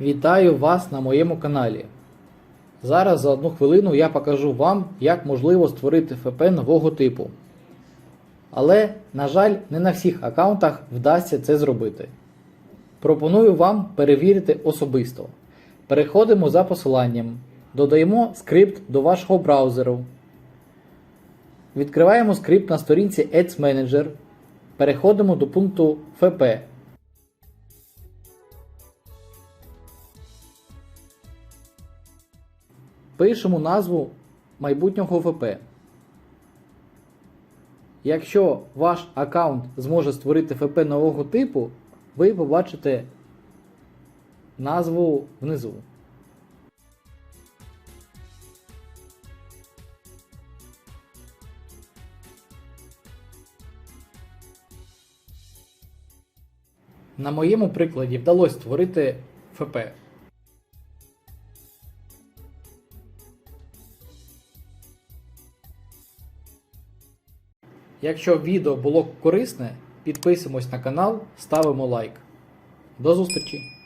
Вітаю вас на моєму каналі. Зараз за одну хвилину я покажу вам, як можливо створити ФП нового типу. Але, на жаль, не на всіх аккаунтах вдасться це зробити. Пропоную вам перевірити особисто. Переходимо за посиланням, додаємо скрипт до вашого браузеру. Відкриваємо скрипт на сторінці Ads Manager. Переходимо до пункту ФП. Пишемо назву майбутнього ВП. Якщо ваш аккаунт зможе створити ФП нового типу, ви побачите назву внизу. На моєму прикладі вдалося створити ФП. Якщо відео було корисне, підписуємось на канал, ставимо лайк. До зустрічі!